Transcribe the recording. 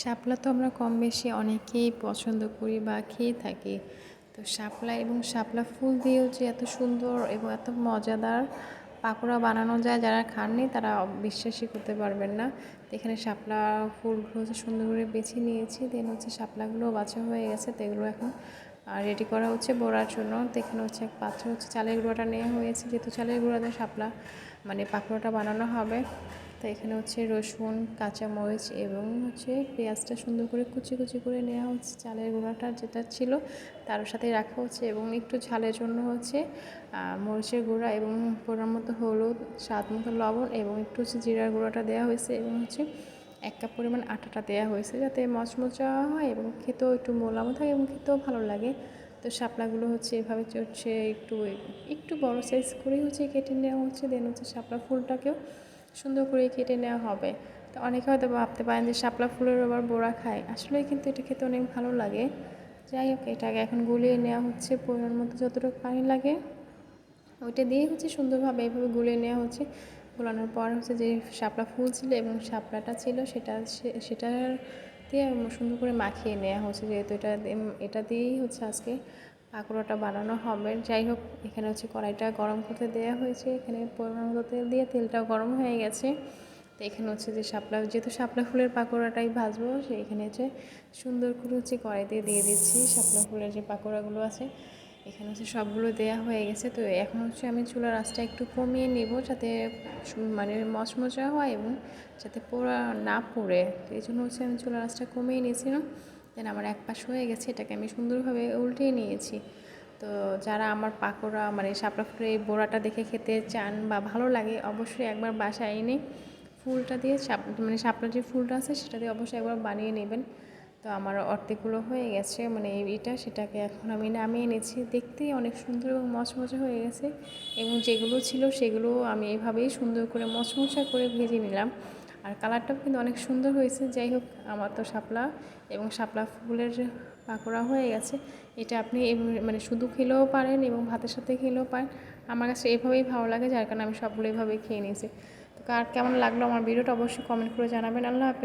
শাপলা তো আমরা কম বেশি অনেকেই পছন্দ করি বা খেয়ে থাকি। তো শাপলা এবং শাপলা ফুল দিয়েও যে এত সুন্দর এবং এত মজাদার পাকোড়া বানানো যায় যারা খাননি তারা বিশ্বাসই করতে পারবেন না। তো এখানে শাপলা ফুলগুলো হচ্ছে সুন্দর করে বেছে নিয়েছি দেন হচ্ছে শাপলাগুলো বাছা হয়ে গেছে, তো এগুলো এখন রেডি করা হচ্ছে বড়ার জন্য। তো এখানে হচ্ছে এক পাত্র হচ্ছে চালের গুঁড়োটা নেওয়া হয়েছে, যেহেতু চালের গুঁড়োতে শাপলা মানে পাকোড়াটা বানানো হবে। এখানে হচ্ছে রসুন, কাঁচামরিচ এবং হচ্ছে পেঁয়াজটা সুন্দর করে কুচি কুচি করে নেওয়া হচ্ছে চালের গুঁড়াটা যেটা ছিল তার সাথে রাখা হচ্ছে এবং একটু ঝালের জন্য হচ্ছে মরিচের গুঁড়া এবং পোড়ার মতো হলুদ, স্বাদ মতো লবণ এবং একটু হচ্ছে জিরার গুঁড়োটা দেওয়া হয়েছে এবং হচ্ছে এক কাপ পরিমাণ আটাটা দেওয়া হয়েছে যাতে মচমচা হয় এবং খেতেও একটু মোলামো থাকে এবং খেতেও ভালো লাগে। তো শাপলাগুলো হচ্ছে এভাবে হচ্ছে একটু একটু বড় সাইজ করেই হচ্ছে কেটে নেওয়া হচ্ছে। দেন হচ্ছে শাপলা ফুলটাকেও সুন্দর করে কেটে নেওয়া হবে। তো অনেকে হয়তো ভাবতে পারেন যে শাপলা ফুলের আবার বোড়া খায়। আসলে কিন্তু এটা খেতে অনেক ভালো লাগে। যাই হোক এটাকে এখন গুলিয়ে নেওয়া হচ্ছে। পরিমাণ মতো যতটুকু পানি লাগে, ওইটা দিয়ে হচ্ছে সুন্দরভাবে এইভাবে গুলিয়ে নেওয়া হচ্ছে। গোলানোর পর হচ্ছে যে শাপলা ফুল ছিল এবং শাপলাটা ছিল, সেটা সেটার দিয়ে সুন্দর করে মাখিয়ে নেওয়া হচ্ছে। যেহেতু এটা এটা দিয়েই হচ্ছে আজকে পাকোড়াটা বানানো হবে। যাই হোক, এখানে হচ্ছে কড়াইটা গরম করতে দেওয়া হয়েছে। এখানে পরিমাণ তেল দিয়ে তেলটাও গরম হয়ে গেছে। তো এখানে হচ্ছে যে শাপলা, যেহেতু শাপলা ফুলের পাকোড়াটাই ভাজবো এখানে হচ্ছে সুন্দর করে হচ্ছে কড়াইতে দিয়ে দিচ্ছি। শাপলা ফুলের যে পাকোড়াগুলো আছে, এখানে হচ্ছে সবগুলো দেয়া হয়ে গেছে। তো এখন হচ্ছে আমি চুলার আঁচটা একটু কমিয়ে নেব যাতে মানে মচমচা হয় এবং যাতে পোড়া না পড়ে। তো এই জন্য হচ্ছে আমি চুলার আঁচটা কমিয়ে নিয়েছিলাম। দেন আমার এক পাশ হয়ে গেছে, এটাকে আমি সুন্দরভাবে উল্টিয়ে নিয়েছি। তো যারা আমার পাকোড়া মানে ফুলের এই বোড়াটা দেখে খেতে চান বা ভালো লাগে, অবশ্যই একবার বাসায় এনে ফুলটা দিয়ে সাপ মানে শাপলার যে ফুলটা আছে, সেটা দিয়ে অবশ্যই একবার বানিয়ে নেবেন। তো আমার অর্ধেকগুলো হয়ে গেছে মানে এইটা সেটাকে এখন আমি নামিয়ে এনেছি। দেখতেই অনেক সুন্দর এবং মচমচে হয়ে গেছে এবং যেগুলো ছিল, সেগুলো আমি এভাবেই সুন্দর করে মচমচা করে ভেজে নিলাম। আর কালারটাও কিন্তু অনেক সুন্দর হয়েছে। যাই হোক, আমার তো শাপলা এবং শাপলা ফুলের পাকোড়া হয়ে গেছে। এটা আপনি মানে শুধু খেলেও পারেন এবং ভাতের সাথে খেলেও পারেন। আমার কাছে এভাবেই ভালো লাগে, যার কারণে আমি সবগুলো এভাবেই খেয়ে নিয়েছি। তো কার কেমন লাগল আমার ভিডিওটা অবশ্যই কমেন্ট করে জানাবেন। আল্লাহ হাফেজ।